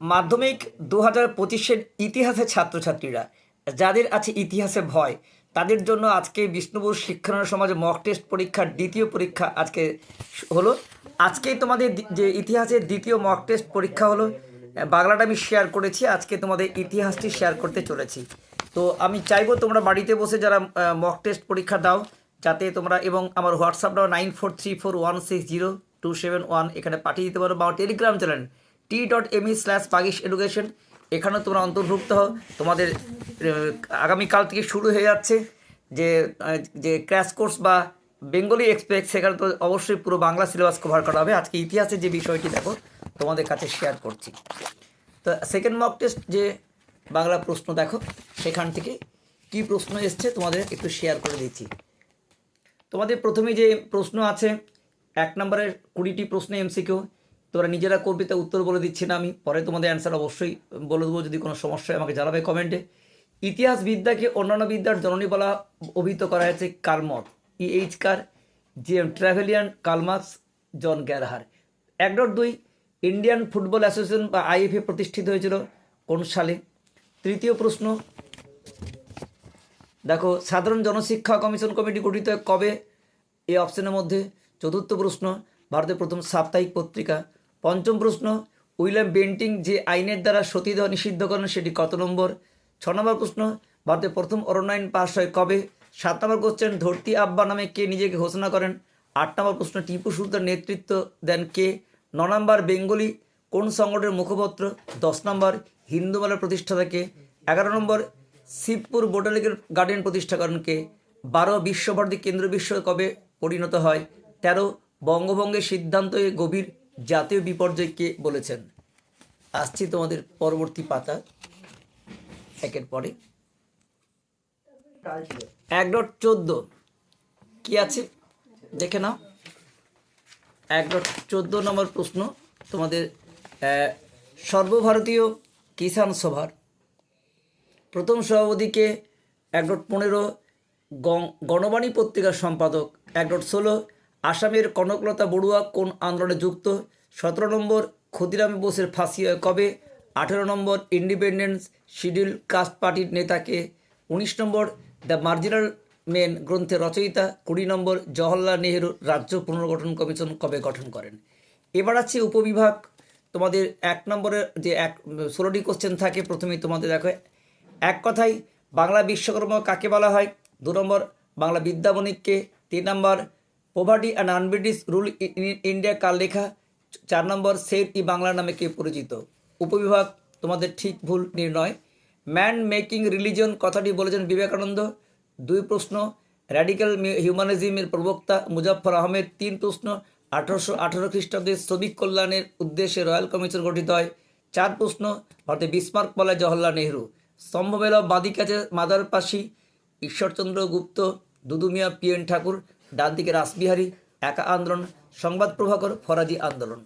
মাধ্যমিক দু হাজার পঁচিশের ইতিহাসের ছাত্রছাত্রীরা, যাদের আছে ইতিহাসে ভয়, তাদের জন্য আজকে বিষ্ণুপুর শিক্ষানন্দ সমাজ মক টেস্ট পরীক্ষার দ্বিতীয় পরীক্ষা আজকে হলো। আজকেই তোমাদের যে ইতিহাসের দ্বিতীয় মক টেস্ট পরীক্ষা হলো, বাংলাটা আমি শেয়ার করেছি, আজকে তোমাদের ইতিহাসটি শেয়ার করতে চলেছি। তো আমি চাইব তোমরা বাড়িতে বসে যারা মক টেস্ট পরীক্ষা দাও, যাতে তোমরা এবং আমার WhatsApp number nine four three four one six zero two seven one, এখানে পাঠিয়ে দিতে পারো বা Telegram channel T dot ME slash pagis education এখানেও তোমরা অন্তর্ভুক্ত হও। তোমাদের আগামীকাল থেকে শুরু হয়ে যাচ্ছে যে যে ক্র্যাশ কোর্স বা বেঙ্গলি এক্সপ্রেস সেখানে তো অবশ্যই পুরো বাংলা সিলেবাস কভার করা হবে। আজকে ইতিহাসের যে বিষয়টি, দেখো, তোমাদের কাছে শেয়ার করছি। তো সেকেন্ড মক টেস্ট যে বাংলা প্রশ্ন, দেখো, সেখান থেকে কি প্রশ্ন এসছে তোমাদের একটু শেয়ার করে দিচ্ছি। তোমাদের প্রথমে যে প্রশ্ন আছে, এক নম্বরের কুড়িটি প্রশ্ন এমসিকিউ তোমরা নিজেরা করবে, তা উত্তর বলে দিচ্ছি না আমি। পরে তোমাদের অ্যান্সার অবশ্যই বলে দেবো, যদি কোনো সমস্যা আমাকে জানাবে কমেন্টে ইতিহাস বিদ্যাকে অন্যান্য বিদ্যার জননী বলা অভিহিত করা হয়েছে কালমত E H Carr G M Trevelyan Karl Marx John গ্যারহার। এক ডট দুই, ইন্ডিয়ান ফুটবল অ্যাসোসিয়েশন বা আইএফএ প্রতিষ্ঠিত হয়েছিল কোন সালে? তৃতীয় প্রশ্ন, দেখো, সাধারণ জনশিক্ষা কমিশন কমিটি গঠিত কবে? এই অপশনের মধ্যে। চতুর্থ প্রশ্ন, ভারতের প্রথম সাপ্তাহিক পত্রিকা। পঞ্চম প্রশ্ন, উইলিয়াম বেন্টিং যে আইনের দ্বারা সতীদাহ নিষিদ্ধ করেন সেটি কত নম্বর? ছ নম্বর প্রশ্ন, ভারতের প্রথম অরণ্য আইন পাশ হয় কবে? সাত নম্বর কোশ্চেন ধরতি আব্বা নামে কে নিজেকে ঘোষণা করেন? আট নম্বর প্রশ্ন, টিপু সুলতান নেতৃত্ব দেন কে? ন নম্বর, বেঙ্গলি কোন সংগঠনের মুখপত্র? দশ নম্বর, হিন্দু মেলার প্রতিষ্ঠাতা কে? এগারো নম্বর, শিবপুর বোটানিক্যাল গার্ডেন প্রতিষ্ঠা করেন কে? বারো, বিশ্বভারতী কেন্দ্র বিশ্ব কবে পরিণত হয়? তেরো, বঙ্গভঙ্গের সিদ্ধান্তে গভীর জাতীয় বিপর্যয় কে বলেছেন। আসছি তোমাদের পরবর্তী পাতা, একের পরে। এক ডট চোদ্দ। কি আছে? দেখে নাও। এক ডট চোদ্দ নম্বর প্রশ্ন তোমাদের সর্বভারতীয় কিষাণ সভার প্রথম সভাপতিকে এক ডট পনেরো গণবাণী পত্রিকার সম্পাদক, এক ডট ষোলো, আসামের কনকলতা বড়ুয়া কোন আন্দোলনে যুক্ত? সতেরো নম্বর ক্ষুদিরাম বোসের ফাঁসি হয় কবে? আঠেরো নম্বর ইন্ডিপেন্ডেন্স শিডিউল কাস্ট পার্টির নেতাকে। উনিশ নম্বর দ্য মার্জিনাল মেন গ্রন্থের রচয়িতা। কুড়ি নম্বর জওহরলাল নেহেরু রাজ্য পুনর্গঠন কমিশন কবে গঠন করেন? এবার আছে উপবিভাগ। তোমাদের এক নম্বরের যে এক, ষোলোটি কোশ্চেন থাকে, প্রথমেই তোমাদের দেখো। এক কথায়, বাংলা বিশ্বকর্মা কাকে বলা হয়? দু নম্বর, বাংলা বিদ্যাবণিককে। তিন number poverty and un-British rule in India কার লেখা? চার নম্বর সেট ই বাংলা নামে কে পরিচিত? উপবিভাগ, তোমাদের ঠিক ভুল নির্ণয়। ম্যান মেকিং রিলিজন, কথাটি বলেছেন বিবেকানন্দ। দুই প্রশ্ন, র্যাডিক্যাল হিউম্যানিজমের প্রবক্তা মুজাফর আহমেদ। তিন প্রশ্ন, আঠারোশো আঠারো খ্রিস্টাব্দে শ্রমিক কল্যাণের উদ্দেশ্যে রয়্যাল কমিশন গঠিত হয়। চার প্রশ্ন, ভারতে বিস্মার্ক বলায় জওহরলাল নেহরু। স্তম্ভবেল বাদিক আছে মাদার পাশি ঈশ্বরচন্দ্র গুপ্ত, দুদুমিয়া পি এন ঠাকুর ডান দিকে রাসবিহারী একা আন্দোলন সংবাদ প্রভাকর ফরাজি আন্দোলন।